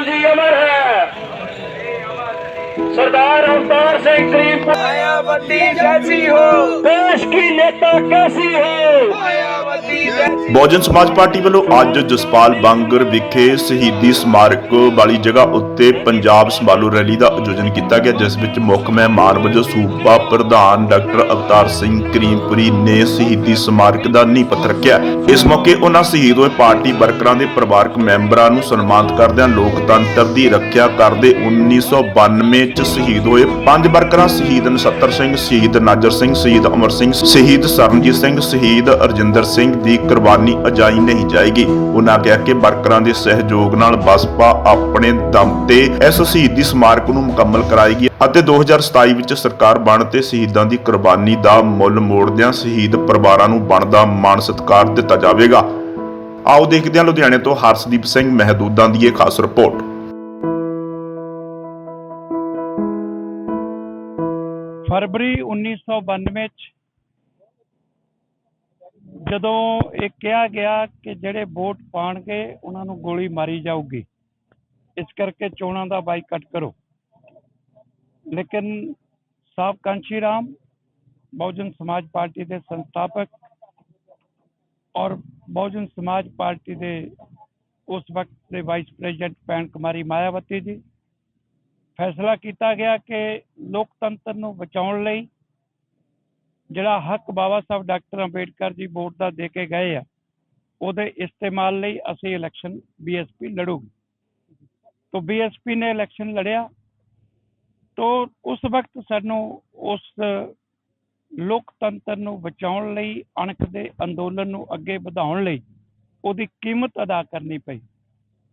ਲਾਲ ਜੀ ਅਮਰ ਹੈ सरदार अवतार सिंह गरीब मायावती जैसी हो देश की नेता कैसी हो मायावती जैसी ਬਹੁਜਨ ਸਮਾਜ ਪਾਰਟੀ ਵੱਲੋਂ ਅੱਜ ਜਸਪਾਲ ਬਾਂਗਰ ਵਿਖੇ ਸ਼ਹੀਦੀ ਸਮਾਰਕ ਵਾਲੀ ਜਗ੍ਹਾ ਉੱਤੇ ਪੰਜਾਬ ਸੰਭਾਲੂ ਰੈਲੀ ਦਾ ਆਯੋਜਨ ਕੀਤਾ ਗਿਆ, ਜਿਸ ਵਿੱਚ ਮੁੱਖ ਮਹਿਮਾਨ ਵਜੋਂ ਸੂਬਾ ਪ੍ਰਧਾਨ ਡਾਕਟਰ ਅਵਤਾਰ ਸਿੰਘ ਕਰੀਮਪੁਰੀ ਨੇ ਸ਼ਹੀਦੀ ਸਮਾਰਕ ਦਾ ਨੀਂਹ ਪੱਥਰ ਰੱਖਿਆ। ਇਸ ਮੌਕੇ ਉਹਨਾਂ ਸ਼ਹੀਦ ਹੋਏ ਪਾਰਟੀ ਵਰਕਰਾਂ ਦੇ ਪਰਿਵਾਰਕ ਮੈਂਬਰਾਂ ਨੂੰ ਸਨਮਾਨਿਤ ਕਰਦਿਆਂ ਲੋਕਤੰਤਰ ਦੀ ਰੱਖਿਆ ਕਰਦੇ 1992 ਚ ਸ਼ਹੀਦ ਹੋਏ ਪੰਜ ਵਰਕਰਾਂ ਸ਼ਹੀਦ ਨਛੱਤਰ ਸਿੰਘ, ਸ਼ਹੀਦ ਨਾਜਰ ਸਿੰਘ, ਸ਼ਹੀਦ ਅਮਰ ਸਿੰਘ, ਸ਼ਹੀਦ ਸਰਨਜੀਤ ਸਿੰਘ, ਸ਼ਹੀਦ ਅਰਜਿੰਦਰ ਸਿੰਘ ਦੀ ਕੁਰਬਾਨੀ ਅਜਾਈ ਨਹੀਂ ਜਾਏਗੀ। ਉਹਨਾਂ ਕਿਹਾ ਕਿ ਵਰਕਰਾਂ ਦੇ ਸਹਿਯੋਗ ਨਾਲ ਬਸਪਾ ਆਪਣੇ ਦਮ ਤੇ ਇਸ ਸ਼ਹੀਦੀ ਸਮਾਰਕ ਨੂੰ ਮੁਕੰਮਲ ਕਰਾਏਗੀ ਅਤੇ 2027 ਵਿੱਚ ਸਰਕਾਰ ਬਣ ਤੇ ਸ਼ਹੀਦਾਂ ਦੀ ਕੁਰਬਾਨੀ ਦਾ ਮੁੱਲ ਮੋੜਦਿਆਂ ਸ਼ਹੀਦ ਪਰਿਵਾਰਾਂ ਨੂੰ ਬਣਦਾ ਮਾਣ ਸਤਿਕਾਰ ਦਿੱਤਾ ਜਾਵੇਗਾ। ਆਓ ਦੇਖਦੇ ਹਾਂ ਲੁਧਿਆਣੇ ਤੋਂ ਹਰਸ਼ਦੀਪ ਸਿੰਘ ਮਹਿਦੂਦਾਂ ਦੀ ਇਹ ਖਾਸ ਰਿਪੋਰਟ। ਫਰਵਰੀ 1992 ਚ ਜਦੋਂ ਇਹ ਕਿਹਾ ਗਿਆ ਕਿ ਜਿਹੜੇ ਵੋਟ ਪਾਣਗੇ, ਉਹਨਾਂ ਨੂੰ ਗੋਲੀ ਮਾਰੀ ਜਾਊਗੀ। ਇਸ ਕਰਕੇ ਚੋਣਾਂ ਦਾ ਬਾਈਕਾਟ ਕਰੋ। ਲੇਕਿਨ ਸਾਹਿਬ ਕਾਂਸ਼ੀ ਰਾਮ, ਬਹੁਜਨ ਸਮਾਜ ਪਾਰਟੀ ਦੇ ਸੰਸਥਾਪਕ ਔਰ ਬਹੁਜਨ ਸਮਾਜ ਪਾਰਟੀ ਦੇ ਉਸ ਵਕਤ ਦੇ ਵਾਈਸ ਪ੍ਰੈਜ਼ੀਡੈਂਟ ਭੈਣ ਕੁਮਾਰੀ ਮਾਇਆਵਤੀ ਜੀ, ਫੈਸਲਾ ਕੀਤਾ ਗਿਆ ਕਿ ਲੋਕਤੰਤਰ ਨੂੰ ਬਚਾਉਣ ਲਈ ਜਿਹੜਾ ਹੱਕ ਬਾਬਾ ਸਾਹਿਬ ਡਾਕਟਰ ਅੰਬੇਡਕਰ ਜੀ ਵੋਟ ਦਾ ਦੇ ਕੇ ਗਏ ਆ, ਉਹਦੇ ਇਸਤੇਮਾਲ ਲਈ ਅਸੀਂ ਇਲੈਕਸ਼ਨ ਬੀਐਸਪੀ ਲੜੂਗੀ। ਤੋਂ ਬੀਐਸਪੀ ਨੇ ਇਲੈਕਸ਼ਨ ਲੜਿਆ, ਤੋਂ ਉਸ ਵਕਤ ਸਾਨੂੰ ਉਸ ਲੋਕਤੰਤਰ ਨੂੰ ਬਚਾਉਣ ਲਈ, ਅਣਖ ਦੇ ਅੰਦੋਲਨ ਨੂੰ ਅੱਗੇ ਵਧਾਉਣ ਲਈ ਉਹਦੀ ਕੀਮਤ ਅਦਾ ਕਰਨੀ ਪਈ।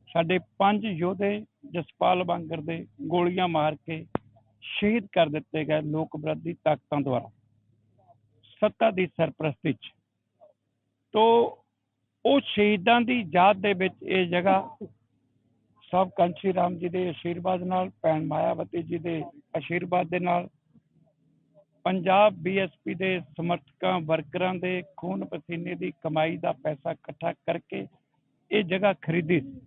ਸਾਡੇ ਪੰਜ ਯੋਧੇ ਜਸਪਾਲ ਵਾਂਗਰ ਦੇ ਗੋਲੀਆਂ ਮਾਰ ਕੇ ਸ਼ਹੀਦ ਕਰ ਦਿੱਤੇ ਗਏ ਲੋਕ ਵਿਰੋਧੀ ਤਾਕਤਾਂ ਦੁਆਰਾ। ਸੱਤਾ ਦੀ ਸਰਪ੍ਰਸਤੀ ਚ। ਤੋਂ ਉਹ ਸ਼ਹੀਦਾਂ ਦੀ ਯਾਦ ਦੇ ਵਿੱਚ ਇਹ ਜਗ੍ਹਾ ਸਭ ਕੰਚੀ ਰਾਮ ਜੀ ਦੇ ਆਸ਼ੀਰਵਾਦ ਨਾਲ, ਭੈਣ ਮਾਇਆਵਤੀ ਜੀ ਦੇ ਆਸ਼ੀਰਵਾਦ ਦੇ ਨਾਲ, ਪੰਜਾਬ ਬੀਐਸਪੀ ਦੇ ਸਮਰਥਕਾਂ, ਵਰਕਰਾਂ ਦੇ ਖੂਨ ਪਸੀਨੇ ਦੀ ਕਮਾਈ ਦਾ ਪੈਸਾ ਇਕੱਠਾ ਕਰਕੇ ਇਹ ਜਗ੍ਹਾ ਖਰੀਦੀ ਸੀ।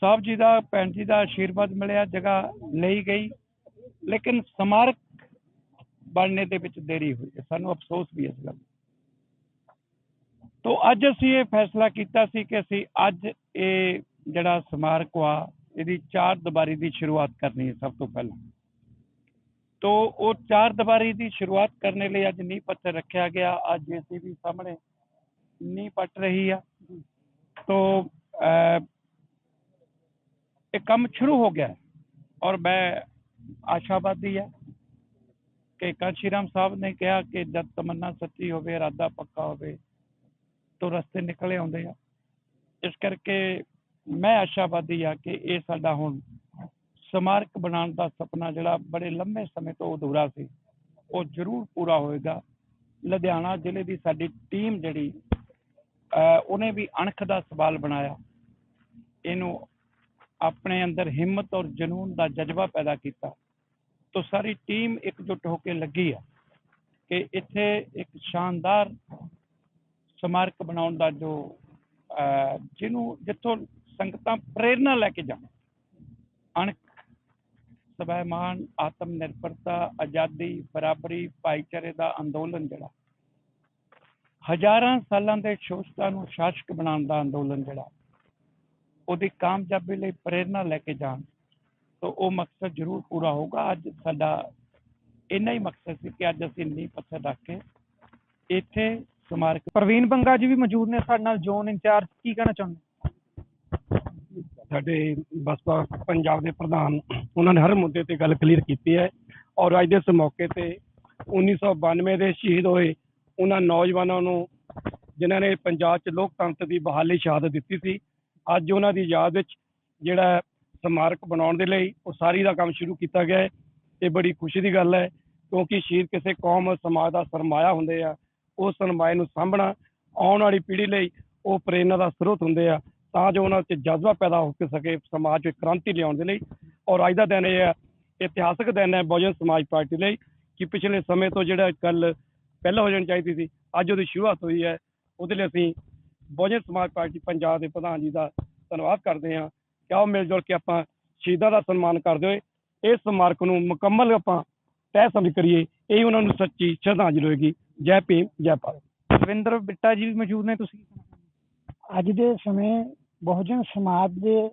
ਸਾਹਿਬ ਜੀ ਦਾ, ਭੈਣ ਜੀ ਦਾ ਆਸ਼ੀਰਵਾਦ ਮਿਲਿਆ, ਜਗ੍ਹਾ ਲਈ ਗਈ। ਲੇਕਿਨ ਸਮਾਰਕ ਬਣਨੇ ਦੇ ਵਿੱਚ ਦੇਰੀ ਹੋਈ ਹੈ ਸਾਨੂੰ ਅਫਸੋਸ ਵੀ ਹੈ ਇਸ ਗੱਲ ਦਾ। ਤੋਂ ਅੱਜ ਅਸੀਂ ਇਹ ਫੈਸਲਾ ਕੀਤਾ ਸੀ ਕਿ ਅਸੀਂ ਅੱਜ ਇਹ ਜਿਹੜਾ ਸਮਾਰਕ ਆ ਇਹਦੀ ਚਾਰ ਦੀਵਾਰੀ ਦੀ ਸ਼ੁਰੂਆਤ ਕਰਨੀ ਹੈ ਸਭ ਤੋਂ ਪਹਿਲਾਂ ਤੋਂ ਉਹ ਚਾਰ ਦੀਵਾਰੀ ਦੀ ਸ਼ੁਰੂਆਤ ਕਰਨ ਲਈ ਅੱਜ ਨੀਂਹ ਪੱਥਰ ਰੱਖਿਆ ਗਿਆ ਅੱਜ ਜੀਸੀਬੀ ਸਾਹਮਣੇ ਨੀਂਹ ਪੱਟ ਰਹੀ ਆ ਤੋਂ ਅਹ, ਇਹ ਕੰਮ ਸ਼ੁਰੂ ਹੋ ਗਿਆ ਹੈ ਔਰ ਮੈਂ ਆਸ਼ਾਵਾਦੀ ਹੈ ਕਿ ਕਾਂਸ਼ੀਰਾਮ ਸਾਹਿਬ ਨੇ ਕਿਹਾ ਕਿ ਜਦ ਤਮੰਨਾ ਸੱਚੀ ਹੋਵੇ, ਇਰਾਦਾ ਪੱਕਾ ਹੋਵੇ, ਤਾਂ ਰਸਤੇ ਨਿਕਲੇ ਆਉਂਦੇ ਆ। ਇਸ ਕਰਕੇ ਮੈਂ ਆਸ਼ਾਵਾਦੀ ਆ ਕਿ ਇਹ ਸਾਡਾ ਹੁਣ ਸਮਾਰਕ ਬਣਾਉਣ ਦਾ ਸੁਪਨਾ ਜਿਹੜਾ ਬੜੇ ਲੰਮੇ ਸਮੇਂ ਤੋਂ ਅਧੂਰਾ ਸੀ, ਉਹ ਜ਼ਰੂਰ ਪੂਰਾ ਹੋਏਗਾ। ਲੁਧਿਆਣਾ ਜ਼ਿਲ੍ਹੇ ਦੀ ਸਾਡੀ ਟੀਮ ਜਿਹੜੀ, ਅਹ ਉਹਨੇ ਵੀ ਅਣਖ ਦਾ ਸਵਾਲ ਬਣਾਇਆ। ਇਹਨੂੰ ਆਪਣੇ ਅੰਦਰ ਹਿੰਮਤ ਔਰ ਜਨੂਨ ਦਾ ਜਜ਼ਬਾ ਪੈਦਾ ਕੀਤਾ। ਤੋਂ ਸਾਰੀ ਟੀਮ ਇਕਜੁੱਟ ਹੋ ਕੇ ਲੱਗੀ ਆ ਕਿ ਇੱਥੇ ਇੱਕ ਸ਼ਾਨਦਾਰ ਸਮਾਰਕ ਬਣਾਉਣ ਦਾ ਜੋ ਅਹ, ਜਿਹਨੂੰ ਜਿੱਥੋਂ ਸੰਗਤਾਂ ਪ੍ਰੇਰਣਾ ਲੈ ਕੇ ਜਾਣ। ਅਣਖ ਸਵੈਮਾਨ ਆਤਮ ਨਿਰਭਰਤਾ ਆਜ਼ਾਦੀ ਬਰਾਬਰੀ ਭਾਈਚਾਰੇ ਦਾ ਅੰਦੋਲਨ ਜਿਹੜਾ ਹਜ਼ਾਰਾਂ ਸਾਲਾਂ ਦੇ ਸ਼ੋਸ਼ਤਾ ਨੂੰ ਸ਼ਾਸਕ ਬਣਾਉਣ ਦਾ ਅੰਦੋਲਨ ਜਿਹੜਾ ਉਹਦੀ ਕਾਮਯਾਬੀ ਲਈ ਪ੍ਰੇਰਣਾ ਲੈ ਕੇ ਜਾਣ। ਤਾਂ ਉਹ ਮਕਸਦ ਜ਼ਰੂਰ ਪੂਰਾ ਹੋਊਗਾ। ਅੱਜ ਸਾਡਾ ਇੰਨਾ ਹੀ ਮਕਸਦ ਸੀ ਕਿ ਅੱਜ ਅਸੀਂ ਨੀਂਹ ਪੱਥਰ ਰੱਖ ਕੇ ਇੱਥੇ ਸਮਾਰਕ ਪ੍ਰਵੀਨ ਬੰਗਾ ਜੀ ਵੀ ਮੌਜੂਦ ਨੇ ਸਾਡੇ ਨਾਲ, ਜ਼ੋਨ ਇੰਚਾਰਜ, ਕੀ ਕਹਿਣਾ ਚਾਹੁੰਦੇ? ਸਾਡੇ ਬਸਪਾ ਪੰਜਾਬ ਦੇ ਪ੍ਰਧਾਨ, ਉਹਨਾਂ ਨੇ ਹਰ ਮੁੱਦੇ ਤੇ ਗੱਲ ਕਲੀਅਰ ਕੀਤੀ ਹੈ ਔਰ ਅੱਜ ਦੇ ਇਸ ਮੌਕੇ ਤੇ 1992 ਦੇ ਸ਼ਹੀਦ ਹੋਏ ਉਹਨਾਂ ਨੌਜਵਾਨਾਂ ਨੂੰ ਜਿਨ੍ਹਾਂ ਨੇ ਪੰਜਾਬ 'ਚ ਲੋਕਤੰਤਰ ਦੀ ਬਹਾਲੀ ਸ਼ਹਾਦਤ ਦਿੱਤੀ ਸੀ। ਅੱਜ ਉਹਨਾਂ ਦੀ ਯਾਦ ਵਿੱਚ ਜਿਹੜਾ ਸਮਾਰਕ ਬਣਾਉਣ ਦੇ ਲਈ ਉਸਾਰੀ ਦਾ ਕੰਮ ਸ਼ੁਰੂ ਕੀਤਾ ਗਿਆ ਹੈ। ਇਹ ਬੜੀ ਖੁਸ਼ੀ ਦੀ ਗੱਲ ਹੈ ਕਿਉਂਕਿ ਸ਼ਹੀਦ ਕਿਸੇ ਕੌਮ, ਸਮਾਜ ਦਾ ਸਰਮਾਇਆ ਹੁੰਦੇ ਆ ਉਸ ਸਰਮਾਏ ਨੂੰ ਸਾਂਭਣਾ ਆਉਣ ਵਾਲੀ ਪੀੜ੍ਹੀ ਲਈ ਉਹ ਪ੍ਰੇਰਨਾ ਦਾ ਸਰੋਤ ਹੁੰਦੇ ਆ, ਤਾਂ ਜੋ ਉਹਨਾਂ 'ਚ ਜਜ਼ਬਾ ਪੈਦਾ ਹੋ ਕੇ ਸਕੇ, ਸਮਾਜ 'ਚ ਕ੍ਰਾਂਤੀ ਲਿਆਉਣ ਦੇ ਲਈ। ਔਰ ਅੱਜ ਦਾ ਦਿਨ ਇਹ ਹੈ ਇਤਿਹਾਸਕ ਦਿਨ ਹੈ ਬਹੁਜਨ ਸਮਾਜ ਪਾਰਟੀ ਲਈ ਕਿ ਪਿਛਲੇ ਸਮੇਂ ਤੋਂ ਜਿਹੜਾ ਕੱਲ ਪਹਿਲਾਂ ਹੋ ਜਾਣੀ ਚਾਹੀਦੀ ਸੀ, ਅੱਜ ਉਹਦੀ ਸ਼ੁਰੂਆਤ ਹੋਈ ਹੈ। ਉਹਦੇ ਲਈ ਅਸੀਂ ਬਹੁਜਨ ਸਮਾਜ ਪਾਰਟੀ ਪੰਜਾਬ ਦੇ ਪ੍ਰਧਾਨ ਜੀ ਦਾ ਧੰਨਵਾਦ ਕਰਦੇ ਹਾਂ। ਕਿ ਆਓ ਮਿਲ ਜੁਲ ਕੇ ਆਪਾਂ ਸ਼ਹੀਦਾਂ ਦਾ ਸਨਮਾਨ ਕਰਦੇ ਹੋਏ ਇਸ ਸਮਾਰਕ ਨੂੰ ਮੁਕੰਮਲ ਆਪਾਂ ਤਹਿ ਸਮਝ ਕਰੀਏ ਇਹ ਉਹਨਾਂ ਨੂੰ ਸੱਚੀ ਸ਼ਰਧਾਂਜਲੀ ਹੋਏਗੀ। ਜੈ ਭੀਮ ਜੈ ਭਾਰਤ। ਰਵਿੰਦਰ ਬਿੱਟਾ ਜੀ ਵੀ ਮੌਜੂਦ ਨੇ ਤੁਸੀਂ? ਅੱਜ ਦੇ ਸਮੇਂ ਬਹੁਜਨ ਸਮਾਜ ਦੇ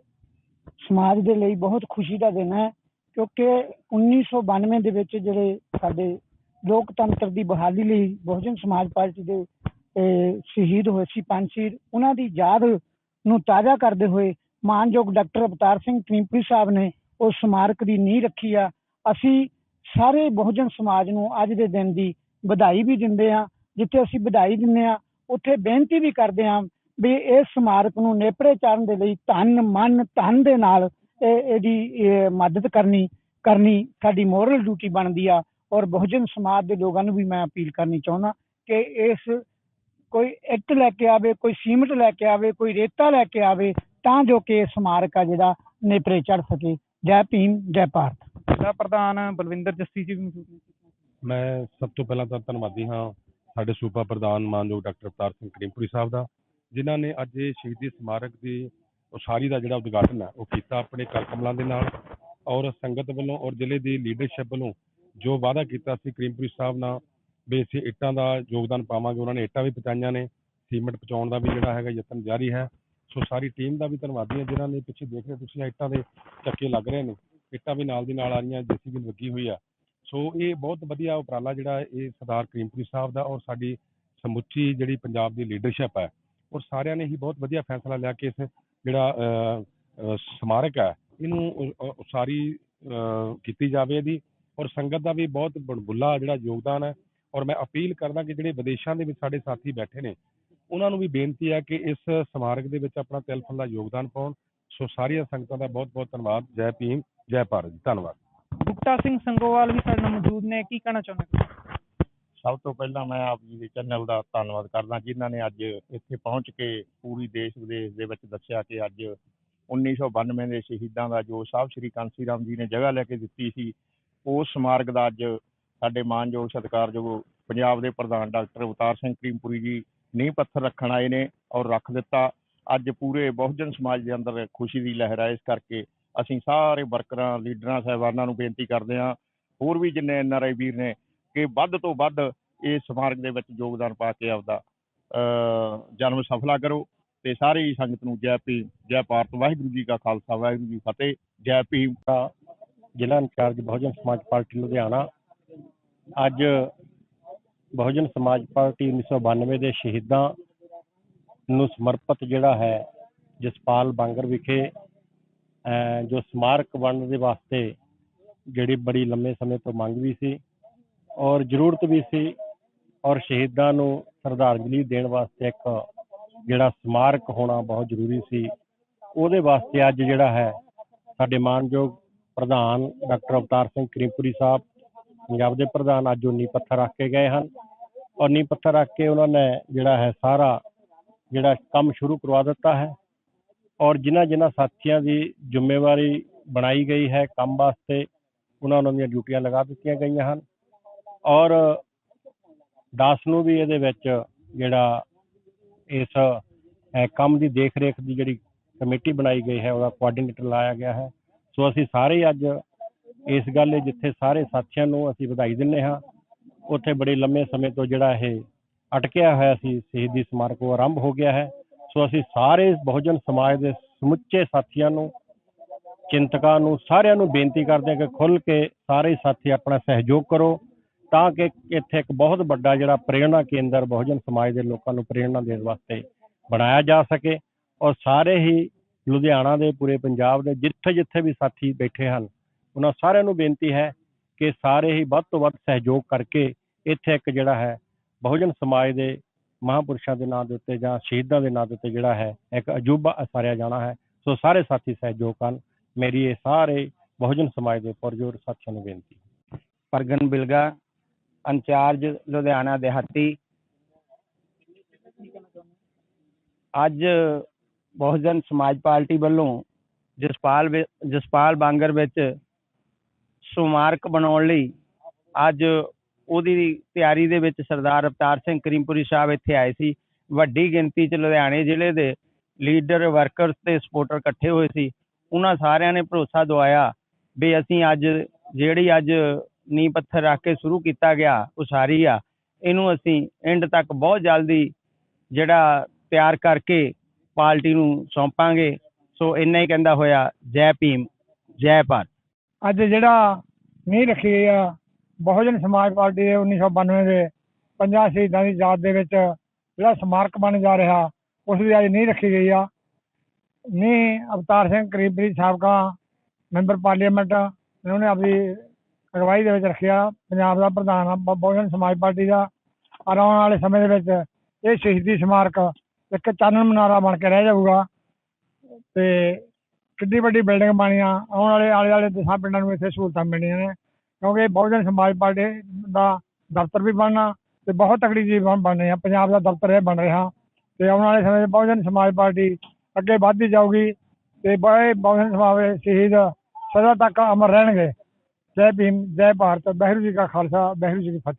ਸਮਾਜ ਦੇ ਲਈ ਬਹੁਤ ਖੁਸ਼ੀ ਦਾ ਦਿਨ ਹੈ ਕਿਉਂਕਿ 1992 ਦੇ ਵਿੱਚ ਜਿਹੜੇ ਸਾਡੇ ਲੋਕਤੰਤਰ ਦੀ ਬਹਾਲੀ ਲਈ ਬਹੁਜਨ ਸਮਾਜ ਪਾਰਟੀ ਦੇ ਸ਼ਹੀਦ ਹੋਏ ਸੀ ਪੰਜ ਸ਼ਹੀਦ ਉਹਨਾਂ ਦੀ ਯਾਦ ਨੂੰ ਤਾਜ਼ਾ ਕਰਦੇ ਹੋਏ ਮਾਨਯੋਗ ਡਾਕਟਰ ਅਵਤਾਰ ਸਿੰਘ ਟਿੰਪਰੀ ਸਾਹਿਬ ਨੇ ਉਸ ਸਮਾਰਕ ਦੀ ਨੀਂਹ ਰੱਖੀ ਆ। ਅਸੀਂ ਸਾਰੇ ਬਹੁਜਨ ਸਮਾਜ ਨੂੰ ਅੱਜ ਦੇ ਦਿਨ ਦੀ ਵਧਾਈ ਵੀ ਦਿੰਦੇ ਹਾਂ। ਜਿੱਥੇ ਅਸੀਂ ਵਧਾਈ ਦਿੰਦੇ ਹਾਂ, ਉੱਥੇ ਬੇਨਤੀ ਵੀ ਕਰਦੇ ਹਾਂ ਵੀ ਇਸ ਸਮਾਰਕ ਨੂੰ ਨੇਪਰੇ ਚਾੜਨ ਦੇ ਲਈ ਧਨ, ਮਨ, ਧਨ ਦੇ ਨਾਲ ਇਹ, ਇਹਦੀ ਮਦਦ ਕਰਨੀ ਕਰਨੀ ਸਾਡੀ ਮੋਰਲ ਡਿਊਟੀ ਬਣਦੀ ਆ। ਔਰ ਬਹੁਜਨ ਸਮਾਜ ਦੇ ਲੋਕਾਂ ਨੂੰ ਵੀ ਮੈਂ ਅਪੀਲ ਕਰਨੀ ਚਾਹੁੰਦਾ ਕਿ ਇਸ ਕੋਈ ਇੱਟ ਲੈ ਕੇ ਆਵੇ, ਕੋਈ ਸੀਮਟ ਲੈ ਕੇ ਆਵੇ, ਕੋਈ ਰੇਤਾ ਲੈ ਕੇ ਆਵੇ ਤਾਂ ਜੋ ਕਿ ਸਮਾਰਕ ਆ ਜਿਹੜਾ ਨੇਪਰੇ ਚੜ ਸਕੇ। ਜੈ ਭੀਮ ਜੈ ਭਾਰਤ। ਜ਼ਿਲ੍ਹਾ ਪ੍ਰਧਾਨ ਬਲਵਿੰਦਰ ਜੱਸੀ ਜੀ ਵੀ ਮੌਜੂਦ ਨੇ ਮੈਂ ਸਭ ਤੋਂ ਪਹਿਲਾਂ ਤਾਂ ਧੰਨਵਾਦੀ ਹਾਂ ਸਾਡੇ ਸੂਬਾ ਪ੍ਰਧਾਨ ਮਾਨਯੋਗ ਡਾਕਟਰ ਅਵਤਾਰ ਸਿੰਘ ਕਰੀਮਪੁਰੀ ਸਾਹਿਬ ਦਾ ਜਿਨ੍ਹਾਂ ਨੇ ਅੱਜ ਇਹ ਸ਼ਹੀਦੀ ਸਮਾਰਕ ਦੀ ਉਸਾਰੀ ਦਾ ਜਿਹੜਾ ਉਦਘਾਟਨ ਹੈ ਉਹ ਕੀਤਾ ਆਪਣੇ ਕਰ ਕਮਲਾਂ ਦੇ ਨਾਲ ਔਰ ਸੰਗਤ ਵੱਲੋਂ ਔਰ ਜ਼ਿਲ੍ਹੇ ਦੀ ਲੀਡਰਸ਼ਿਪ ਵੱਲੋਂ ਜੋ ਵਾਅਦਾ ਕੀਤਾ ਸੀ ਕਰੀਮਪੁਰੀ ਸਾਹਿਬ ਨਾਲ ਵੀ ਅਸੀਂ ਇੱਟਾਂ ਦਾ ਯੋਗਦਾਨ ਪਾਵਾਂਗੇ। ਉਹਨਾਂ ਨੇ ਇੱਟਾਂ ਵੀ ਪਹੁੰਚਾਈਆਂ ਨੇ ਸੀਮੈਂਟ ਪਹੁੰਚਾਉਣ ਦਾ ਵੀ ਜਿਹੜਾ ਹੈਗਾ ਯਤਨ ਜਾਰੀ ਹੈ। ਸੋ ਸਾਰੀ ਟੀਮ ਦਾ ਵੀ ਧੰਨਵਾਦੀ ਹਾਂ ਜਿਨ੍ਹਾਂ ਨੇ ਪਿੱਛੇ ਦੇਖ ਰਹੇ ਤੁਸੀਂ ਇੱਟਾਂ ਦੇ ਚੱਕੇ ਲੱਗ ਰਹੇ ਨੇ। ਇੱਟਾਂ ਵੀ ਨਾਲ ਦੀ ਨਾਲ ਆ ਰਹੀਆਂ ਜੇਸੀਬੀ ਲੱਗੀ ਹੋਈ ਆ। ਸੋ ਇਹ ਬਹੁਤ ਵਧੀਆ ਉਪਰਾਲਾ ਜਿਹੜਾ ਇਹ ਸਰਦਾਰ ਕਰੀਮਪੁਰੀ ਸਾਹਿਬ ਦਾ ਔਰ ਸਾਡੀ ਸਮੁੱਚੀ ਜਿਹੜੀ ਪੰਜਾਬ ਦੀ ਲੀਡਰਸ਼ਿਪ ਹੈ ਔਰ ਸਾਰਿਆਂ ਨੇ ਹੀ ਬਹੁਤ ਵਧੀਆ ਫੈਸਲਾ ਲਿਆ ਕਿ ਇਸ ਜਿਹੜਾ ਅਹ, ਸਮਾਰਕ ਹੈ ਇਹਨੂੰ ਉਸਾਰੀ ਅਹ, ਕੀਤੀ ਜਾਵੇ ਇਹਦੀ। ਔਰ ਸੰਗਤ ਦਾ ਵੀ ਬਹੁਤ ਬੜਬੁੱਲਾ ਜਿਹੜਾ ਯੋਗਦਾਨ ਹੈ। ਔਰ ਮੈਂ ਅਪੀਲ ਕਰਦਾ ਕਿ ਜਿਹੜੇ ਵਿਦੇਸ਼ਾਂ ਦੇ ਵਿੱਚ ਸਾਡੇ ਸਾਥੀ ਬੈਠੇ ਨੇ ਉਹਨਾਂ ਨੂੰ ਵੀ ਬੇਨਤੀ ਹੈ ਕਿ ਇਸ ਸਮਾਰਕ ਦੇ ਵਿੱਚ ਆਪਣਾ ਤਿਲ ਫੁੱਲ ਦਾ ਯੋਗਦਾਨ ਪਾਉਣ। ਸੋ ਸਾਰੀਆਂ ਸੰਗਤਾਂ ਦਾ ਬਹੁਤ ਬਹੁਤ ਧੰਨਵਾਦ। ਜੈ ਭੀਮ ਜੈ ਭਾਰਤ ਧੰਨਵਾਦ। ਬੁੱਟਾ ਸਿੰਘ ਸੰਗੋਵਾਲ ਵੀ ਸਾਡੇ ਨਾਲ ਮੌਜੂਦ ਨੇ। ਕੀ ਕਹਿਣਾ ਚਾਹੁੰਦੇ ਸਭ ਤੋਂ ਪਹਿਲਾਂ ਮੈਂ ਆਪ ਜੀ ਦੇ ਚੈਨਲ ਦਾ ਧੰਨਵਾਦ ਕਰਦਾ ਜਿਨ੍ਹਾਂ ਨੇ ਅੱਜ ਇੱਥੇ ਪਹੁੰਚ ਕੇ ਪੂਰੀ ਦੇਸ਼ ਵਿਦੇਸ਼ ਦੇ ਵਿੱਚ ਦੱਸਿਆ ਕਿ ਅੱਜ 1992 ਦੇ ਸ਼ਹੀਦਾਂ ਦਾ ਜੋ ਸਾਹਿਬ ਸ੍ਰੀ ਕਾਂਸੀ ਰਾਮ ਜੀ ਨੇ ਜਗ੍ਹਾ ਲੈ ਕੇ ਦਿੱਤੀ ਸੀ ਉਸ ਸਮਾਰਕ ਦਾ ਅੱਜ ਸਾਡੇ ਮਾਨਯੋਗ ਸਤਿਕਾਰਯੋਗ ਪੰਜਾਬ ਦੇ ਪ੍ਰਧਾਨ ਡਾਕਟਰ ਅਵਤਾਰ ਸਿੰਘ ਕਰੀਮਪੁਰੀ ਜੀ ਨੀਂਹ ਪੱਥਰ ਰੱਖਣ ਆਏ ਨੇ ਔਰ ਰੱਖ ਦਿੱਤਾ। ਅੱਜ ਪੂਰੇ ਬਹੁਜਨ ਸਮਾਜ ਦੇ ਅੰਦਰ ਖੁਸ਼ੀ ਦੀ ਲਹਿਰ ਹੈ ਇਸ ਕਰਕੇ ਅਸੀਂ ਸਾਰੇ ਵਰਕਰਾਂ, ਲੀਡਰਾਂ, ਸਾਹਿਬਾਨਾਂ ਨੂੰ ਬੇਨਤੀ ਕਰਦੇ ਹਾਂ, ਹੋਰ ਵੀ ਜਿੰਨੇ ਐਨ ਆਰ ਆਈ ਵੀਰ ਨੇ, ਕਿ ਵੱਧ ਤੋਂ ਵੱਧ ਇਸ ਸਮਾਰਕ ਦੇ ਵਿੱਚ ਯੋਗਦਾਨ ਪਾ ਕੇ ਆਪਦਾ ਜਨਮ ਸਫਲਾ ਕਰੋ ਤੇ ਸਾਰੀ ਸੰਗਤ ਨੂੰ ਜੈ ਭੀਮ, ਜੈ ਭਾਰਤ, ਵਾਹਿਗੁਰੂ ਜੀ ਕਾ ਖਾਲਸਾ, ਵਾਹਿਗੁਰੂ ਜੀ ਫਤਿਹ, ਜੈ ਭੀਮ ਜ਼ਿਲ੍ਹਾ ਇੰਚਾਰਜ ਬਹੁਜਨ ਸਮਾਜ ਪਾਰਟੀ ਲੁਧਿਆਣਾ। ਅੱਜ ਬਹੁਜਨ ਸਮਾਜ ਪਾਰਟੀ 1992 ਦੇ ਸ਼ਹੀਦਾਂ ਨੂੰ ਸਮਰਪਿਤ ਜਿਹੜਾ ਹੈ, ਜਸਪਾਲ ਬਾਂਗਰ ਵਿਖੇ ਜੋ ਸਮਾਰਕ ਬਣਨ ਦੇ ਵਾਸਤੇ ਜਿਹੜੀ ਬੜੀ ਲੰਮੇ ਸਮੇਂ ਤੋਂ ਮੰਗ ਵੀ ਸੀ ਔਰ ਜ਼ਰੂਰਤ ਵੀ ਸੀ ਔਰ ਸ਼ਹੀਦਾਂ ਨੂੰ ਸ਼ਰਧਾਂਜਲੀ ਦੇਣ ਵਾਸਤੇ ਇੱਕ ਜਿਹੜਾ ਸਮਾਰਕ ਹੋਣਾ ਬਹੁਤ ਜ਼ਰੂਰੀ ਸੀ। ਉਹਦੇ ਵਾਸਤੇ ਅੱਜ ਜਿਹੜਾ ਹੈ, ਸਾਡੇ ਮਾਨਯੋਗ ਪ੍ਰਧਾਨ ਡਾਕਟਰ ਅਵਤਾਰ ਸਿੰਘ ਕਰੀਮਪੁਰੀ ਸਾਹਿਬ ਪੰਜਾਬ ਦੇ ਪ੍ਰਧਾਨ ਅੱਜ ਉਹ ਨੀਂਹ ਪੱਥਰ ਰੱਖ ਕੇ ਗਏ ਹਨ। ਔਰ ਨੀਂਹ ਪੱਥਰ ਰੱਖ ਕੇ ਉਹਨਾਂ ਨੇ ਜਿਹੜਾ ਹੈ ਸਾਰਾ ਜਿਹੜਾ ਕੰਮ ਸ਼ੁਰੂ ਕਰਵਾ ਦਿੱਤਾ ਹੈ ਔਰ ਜਿਨ੍ਹਾਂ ਜਿਨ੍ਹਾਂ ਸਾਥੀਆਂ ਦੀ ਜ਼ਿੰਮੇਵਾਰੀ ਬਣਾਈ ਗਈ ਹੈ ਕੰਮ ਵਾਸਤੇ, ਉਹਨਾਂ ਉਹਨਾਂ ਦੀਆਂ ਡਿਊਟੀਆਂ ਲਗਾ ਦਿੱਤੀਆਂ ਗਈਆਂ ਹਨ। ਔਰ ਦਾਸ ਨੂੰ ਵੀ ਇਹਦੇ ਵਿੱਚ ਜਿਹੜਾ ਇਸ ਕੰਮ ਦੀ ਦੇਖ ਰੇਖ ਦੀ ਜਿਹੜੀ ਕਮੇਟੀ ਬਣਾਈ ਗਈ ਹੈ, ਉਹਦਾ ਕੋਆਰਡੀਨੇਟਰ ਲਾਇਆ ਗਿਆ ਹੈ। ਸੋ ਅਸੀਂ ਸਾਰੇ ਅੱਜ ਇਸ ਗੱਲ ਲਈ ਜਿੱਥੇ ਸਾਰੇ ਸਾਥੀਆਂ ਨੂੰ ਅਸੀਂ ਵਧਾਈ ਦਿੰਦੇ ਹਾਂ, ਉੱਥੇ ਬੜੇ ਲੰਮੇ ਸਮੇਂ ਤੋਂ ਜਿਹੜਾ ਇਹ ਅਟਕਿਆ ਹੋਇਆ ਸੀ, ਸ਼ਹੀਦੀ ਸਮਾਰਕ ਉਹ ਆਰੰਭ ਹੋ ਗਿਆ ਹੈ। ਸੋ ਅਸੀਂ ਸਾਰੇ ਬਹੁਜਨ ਸਮਾਜ ਦੇ ਸਮੁੱਚੇ ਸਾਥੀਆਂ ਨੂੰ, ਚਿੰਤਕਾਂ ਨੂੰ, ਸਾਰਿਆਂ ਨੂੰ ਬੇਨਤੀ ਕਰਦੇ ਹਾਂ ਕਿ ਖੁੱਲ ਕੇ ਸਾਰੇ ਸਾਥੀ ਆਪਣਾ ਸਹਿਯੋਗ ਕਰੋ, ਤਾਂ ਕਿ ਇੱਥੇ ਇੱਕ ਬਹੁਤ ਵੱਡਾ ਜਿਹੜਾ ਪ੍ਰੇਰਣਾ ਕੇਂਦਰ ਬਹੁਜਨ ਸਮਾਜ ਦੇ ਲੋਕਾਂ ਨੂੰ ਪ੍ਰੇਰਣਾ ਦੇਣ ਵਾਸਤੇ ਬਣਾਇਆ ਜਾ ਸਕੇ। ਔਰ ਸਾਰੇ ਹੀ ਲੁਧਿਆਣਾ ਦੇ, ਪੂਰੇ ਪੰਜਾਬ ਦੇ ਜਿੱਥੇ ਜਿੱਥੇ ਵੀ ਸਾਥੀ ਬੈਠੇ ਹਨ ਉਹਨਾਂ ਸਾਰਿਆਂ ਨੂੰ ਬੇਨਤੀ ਹੈ ਕਿ ਸਾਰੇ ਹੀ ਵੱਧ ਤੋਂ ਵੱਧ ਸਹਿਯੋਗ ਕਰਕੇ ਇੱਥੇ ਇੱਕ ਜਿਹੜਾ ਹੈ ਬਹੁਜਨ ਸਮਾਜ ਦੇ ਮਹਾਂਪੁਰਸ਼ਾਂ ਦੇ ਨਾਂ ਦੇ ਉੱਤੇ ਜਾਂ ਸ਼ਹੀਦਾਂ ਦੇ ਨਾਂ ਦੇ ਉੱਤੇ ਜਿਹੜਾ ਹੈ ਇੱਕ ਅਜੂਬਾ ਅਸਾਰਿਆ ਜਾਣਾ ਹੈ। ਸੋ ਸਾਰੇ ਸਾਥੀ ਸਹਿਯੋਗ ਕਰਨ। ਮੇਰੀ ਇਹ ਸਾਰੇ ਬਹੁਜਨ ਸਮਾਜ ਦੇ ਪੁਰਜੋਰ ਸਾਥੀਆਂ ਨੂੰ ਬੇਨਤੀ ਪਰਗਨ ਬਿਲਗਾ, ਇੰਚਾਰਜ ਲੁਧਿਆਣਾ ਦਿਹਾਤੀ। ਅੱਜ ਬਹੁਜਨ ਸਮਾਜ ਪਾਰਟੀ ਵੱਲੋਂ ਜਸਪਾਲ ਵਿ- ਜਸਪਾਲ ਬਾਂਗਰ ਵਿੱਚ ਸਮਾਰਕ ਬਣਾਉਣ ਲਈ ਅੱਜ ਉਹਦੀ ਤਿਆਰੀ ਦੇ ਵਿੱਚ ਸਰਦਾਰ ਅਵਤਾਰ ਸਿੰਘ ਕਰੀਮਪੁਰੀ ਸਾਹਿਬ ਇੱਥੇ ਆਏ ਸੀ। ਵੱਡੀ ਗਿਣਤੀ 'ਚ ਲੁਧਿਆਣੇ ਜ਼ਿਲ੍ਹੇ ਦੇ ਲੀਡਰ, ਵਰਕਰਸ ਤੇ ਸਪੋਰਟਰ ਇਕੱਠੇ ਹੋਏ ਸੀ। ਉਹਨਾਂ ਸਾਰਿਆਂ ਨੇ ਭਰੋਸਾ ਦਵਾਇਆ ਵੀ ਅਸੀਂ ਅੱਜ ਜਿਹੜੀ ਅੱਜ ਨੀਂਹ ਪੱਥਰ ਰੱਖ ਕੇ ਸ਼ੁਰੂ ਕੀਤਾ ਗਿਆ ਉਸਾਰੀ ਆ। ਇਹਨੂੰ ਅਸੀਂ ਐਂਡ ਤੱਕ ਬਹੁਤ ਜਲਦੀ ਜਿਹੜਾ ਤਿਆਰ ਕਰਕੇ ਪਾਰਟੀ ਨੂੰ ਸੌਂਪਾਂਗੇ। ਸੋ ਇੰਨਾ ਹੀ ਕਹਿੰਦਾ ਹੋਇਆ, ਜੈ ਭੀਮ, ਜੈ ਭਾਰਤ। ਅੱਜ ਜਿਹੜਾ ਨੀਂਹ ਰੱਖੀ ਗਈ ਆ, ਬਹੁਜਨ ਸਮਾਜ ਪਾਰਟੀ ਦੇ 1992 ਦੇ ਪੰਜਾਂ ਸ਼ਹੀਦਾਂ ਦੀ ਯਾਦ ਦੇ ਵਿੱਚ ਜਿਹੜਾ ਸਮਾਰਕ ਬਣ ਜਾ ਰਿਹਾ, ਉਸ ਦੀ ਅੱਜ ਨੀਂਹ ਰੱਖੀ ਗਈ ਆ। ਨੀਂਹ ਅਵਤਾਰ ਸਿੰਘ ਕਰੀਬਰੀ ਸਾਬਕਾ ਮੈਂਬਰ ਪਾਰਲੀਮੈਂਟ ਉਹਨਾਂ ਨੇ ਆਪਣੀ ਅਗਵਾਈ ਦੇ ਵਿੱਚ ਰੱਖਿਆ। ਪੰਜਾਬ ਦਾ ਪ੍ਰਧਾਨ ਬਹੁਜਨ ਸਮਾਜ ਪਾਰਟੀ ਦਾ। ਔਰ ਆਉਣ ਵਾਲੇ ਸਮੇਂ ਦੇ ਵਿੱਚ ਇਹ ਸ਼ਹੀਦੀ ਸਮਾਰਕ ਇੱਕ ਚਾਨਣ ਮਨਾਰਾ ਬਣ ਕੇ ਰਹਿ ਜਾਊਗਾ। ਤੇ ਕਿੱਡੀ ਵੱਡੀ ਬਿਲਡਿੰਗ ਬਣੀਆਂ ਆਉਣ ਵਾਲੇ, ਆਲੇ ਵਾਲੇ ਦਸਾਂ ਪਿੰਡਾਂ ਨੂੰ ਇੱਥੇ ਸਹੂਲਤਾਂ ਮਿਲਣੀਆਂ ਨੇ। ਕਿਉਂਕਿ ਬਹੁਜਨ ਸਮਾਜ ਪਾਰਟੀ ਦਾ ਦਫ਼ਤਰ ਵੀ ਬਣਨਾ ਤੇ ਬਹੁਤ ਤਕੜੀ ਚੀਜ਼ ਬਣ ਬਣ ਰਹੀ ਆ। ਪੰਜਾਬ ਦਾ ਦਫ਼ਤਰ ਇਹ ਬਣ ਰਿਹਾ ਤੇ ਆਉਣ ਵਾਲੇ ਸਮੇਂ 'ਚ ਬਹੁਜਨ ਸਮਾਜ ਪਾਰਟੀ ਅੱਗੇ ਵੱਧਦੀ ਜਾਊਗੀ ਤੇ ਬੜੇ ਬਹੁਜਨ ਸਮਾਜ ਸ਼ਹੀਦ ਸਦਾ ਤੱਕ ਅਮਰ ਰਹਿਣਗੇ। ਜੈ ਭੀਮ, ਜੈ ਭਾਰਤ, ਵਾਹਿਗੁਰੂ ਜੀ ਕਾ ਖਾਲਸਾ, ਵਾਹਿਗੁਰੂ ਜੀ ਕੀ ਫਤਿਹ।